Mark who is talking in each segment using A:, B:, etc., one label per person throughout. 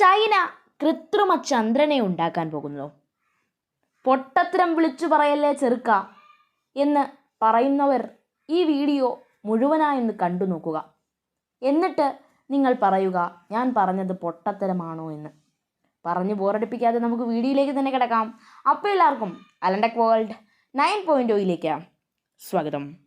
A: China കൃത്രിമ ചന്ദ്രനെ ഉണ്ടാക്കാൻ പോകുന്നു. പൊട്ടത്തരം വിളിച്ചു പറയല്ലേ ചെറുക്ക എന്ന് പറയുന്നവർ ഈ വീഡിയോ മുഴുവനായെന്ന് കണ്ടു നോക്കുക. എന്നിട്ട് നിങ്ങൾ പറയുക ഞാൻ പറഞ്ഞത് പൊട്ടത്തരമാണോ എന്ന്. പറഞ്ഞു ബോറടിപ്പിക്കാതെ നമുക്ക് വീഡിയോയിലേക്ക് തന്നെ കിടക്കാം. അപ്പോൾ എല്ലാവർക്കും അലണ്ടക് വേൾഡ് നയൻ പോയിന്റ് ഒയിലേക്ക് സ്വാഗതം.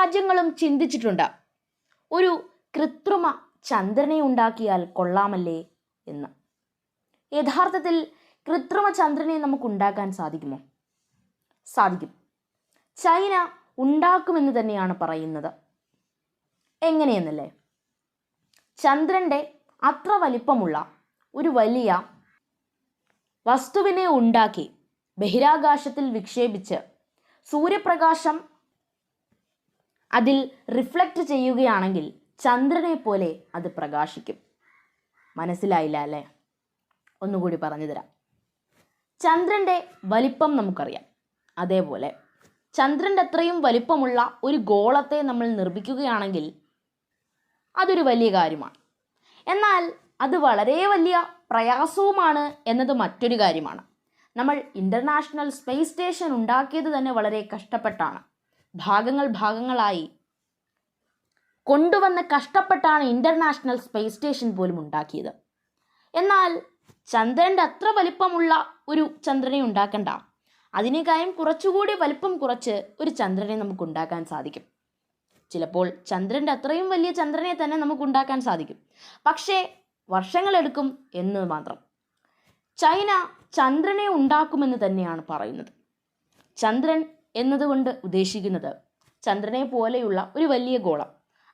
A: രാജ്യങ്ങളും ചിന്തിച്ചിട്ടുണ്ട്. ഒരു കൃത്രിമ ചന്ദ്രനെ ഉണ്ടാക്കിയാൽ കൊള്ളാമല്ലേ എന്ന്. യഥാർത്ഥത്തിൽ കൃത്രിമ ചന്ദ്രനെ നമുക്ക് ഉണ്ടാക്കാൻ സാധിക്കുമോ? സാധിക്കും. ചൈന ഉണ്ടാക്കുമെന്ന് തന്നെയാണ് പറയുന്നത്. എങ്ങനെയെന്നല്ലേ? ചന്ദ്രന്റെ അത്ര വലിപ്പമുള്ള ഒരു വലിയ വസ്തുവിനെ ഉണ്ടാക്കി ബഹിരാകാശത്തിൽ വിക്ഷേപിച്ച് സൂര്യപ്രകാശം അതിൽ റിഫ്ലക്റ്റ് ചെയ്യുകയാണെങ്കിൽ ചന്ദ്രനെ പോലെ അത് പ്രകാശിക്കും. മനസ്സിലായില്ല അല്ലേ? ഒന്നുകൂടി പറഞ്ഞു തരാം. ചന്ദ്രന്റെ വലിപ്പം നമുക്കറിയാം. അതേപോലെ ചന്ദ്രന്റെ അത്രയും വലിപ്പമുള്ള ഒരു ഗോളത്തെ നമ്മൾ നിർമ്മിക്കുകയാണെങ്കിൽ അതൊരു വലിയ കാര്യമാണ്. എന്നാൽ അത് വളരെ വലിയ പ്രയാസവുമാണ് എന്നത് മറ്റൊരു കാര്യമാണ്. നമ്മൾ ഇന്റർനാഷണൽ സ്പേസ് സ്റ്റേഷൻ ഉണ്ടാക്കിയത് തന്നെ വളരെ കഷ്ടപ്പെട്ടാണ്. ഭാഗങ്ങൾ ഭാഗങ്ങളായി കൊണ്ടുവന്ന് കഷ്ടപ്പെട്ടാണ് ഇന്റർനാഷണൽ സ്പേസ് സ്റ്റേഷൻ പോലും ഉണ്ടാക്കിയത്. എന്നാൽ ചന്ദ്രന്റെ അത്ര വലിപ്പമുള്ള ഒരു ചന്ദ്രനെ ഉണ്ടാക്കണ്ട. അതിനേക്കാളും കുറച്ചുകൂടി വലിപ്പം കുറച്ച് ഒരു ചന്ദ്രനെ നമുക്ക് ഉണ്ടാക്കാൻ സാധിക്കും. ചിലപ്പോൾ ചന്ദ്രന്റെ അത്രയും വലിയ ചന്ദ്രനെ തന്നെ നമുക്ക് ഉണ്ടാക്കാൻ സാധിക്കും. പക്ഷേ വർഷങ്ങളെടുക്കും എന്ന് മാത്രം. ചൈന ചന്ദ്രനെ ഉണ്ടാക്കുമെന്ന് തന്നെയാണ് പറയുന്നത്. ചന്ദ്രൻ എന്നതുകൊണ്ട് ഉദ്ദേശിക്കുന്നത് ചന്ദ്രനെ പോലെയുള്ള ഒരു വലിയ ഗോളം.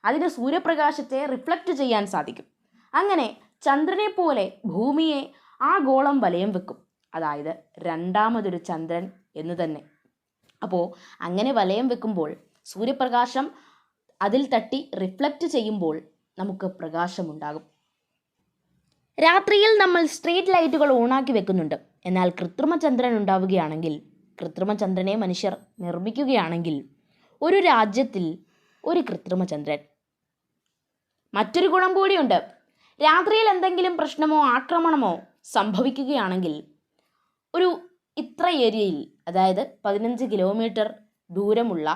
A: അതിന് സൂര്യപ്രകാശത്തെ റിഫ്ലക്റ്റ് ചെയ്യാൻ സാധിക്കും. അങ്ങനെ ചന്ദ്രനെ പോലെ ഭൂമിയെ ആ ഗോളം വലയം വെക്കും. അതായത് രണ്ടാമതൊരു ചന്ദ്രൻ എന്ന് തന്നെ. അപ്പോൾ അങ്ങനെ വലയം വെക്കുമ്പോൾ സൂര്യപ്രകാശം അതിൽ തട്ടി റിഫ്ലക്റ്റ് ചെയ്യുമ്പോൾ നമുക്ക് പ്രകാശമുണ്ടാകും. രാത്രിയിൽ നമ്മൾ സ്ട്രീറ്റ് ലൈറ്റുകൾ ഓണാക്കി വെക്കുന്നുണ്ട്. എന്നാൽ കൃത്രിമ ചന്ദ്രൻ ഉണ്ടാവുകയാണെങ്കിൽ കൃത്രിമ ചന്ദ്രനെ മനുഷ്യർ നിർമ്മിക്കുകയാണെങ്കിൽ ഒരു രാജ്യത്തിൽ ഒരു കൃത്രിമ ചന്ദ്രൻ മറ്റൊരു ഗുണം കൂടിയുണ്ട്. രാത്രിയിൽ എന്തെങ്കിലും പ്രശ്നമോ ആക്രമണമോ സംഭവിക്കുകയാണെങ്കിൽ ഒരു ഇത്ര ഏരിയയിൽ അതായത് പതിനഞ്ച് കിലോമീറ്റർ ദൂരമുള്ള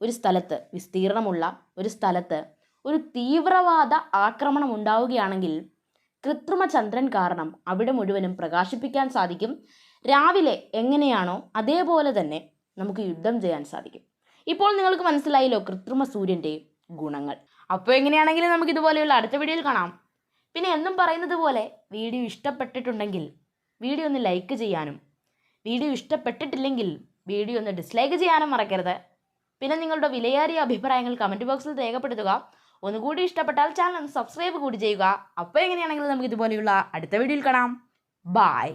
A: ഒരു സ്ഥലത്ത് വിസ്തീർണമുള്ള ഒരു സ്ഥലത്ത് ഒരു തീവ്രവാദ ആക്രമണം ഉണ്ടാവുകയാണെങ്കിൽ കൃത്രിമ ചന്ദ്രൻ കാരണം അവിടെ മുഴുവനും പ്രകാശിപ്പിക്കാൻ സാധിക്കും. രാവിലെ എങ്ങനെയാണോ അതേപോലെ തന്നെ നമുക്ക് യുദ്ധം ചെയ്യാൻ സാധിക്കും. ഇപ്പോൾ നിങ്ങൾക്ക് മനസ്സിലായില്ലോ കൃത്രിമ സൂര്യന്റെ ഗുണങ്ങൾ. അപ്പോൾ എങ്ങനെയാണെങ്കിലും നമുക്ക് ഇതുപോലെയുള്ള അടുത്ത വീഡിയോയിൽ കാണാം. പിന്നെ എന്നും പറയുന്നത് പോലെ വീഡിയോ ഇഷ്ടപ്പെട്ടിട്ടുണ്ടെങ്കിൽ വീഡിയോ ഒന്ന് ലൈക്ക് ചെയ്യാനും വീഡിയോ ഇഷ്ടപ്പെട്ടിട്ടില്ലെങ്കിൽ വീഡിയോ ഒന്ന് ഡിസ്ലൈക്ക് ചെയ്യാനും മറക്കരുത്. പിന്നെ നിങ്ങളുടെ വിലയേറിയ അഭിപ്രായങ്ങൾ കമന്റ് ബോക്സിൽ രേഖപ്പെടുത്തുക. ഒന്നുകൂടി ഇഷ്ടപ്പെട്ടാൽ ചാനൽ ഒന്ന് സബ്സ്ക്രൈബ് കൂടി ചെയ്യുക. അപ്പോൾ എങ്ങനെയാണെങ്കിലും നമുക്ക് ഇതുപോലെയുള്ള അടുത്ത വീഡിയോയിൽ കാണാം. Bye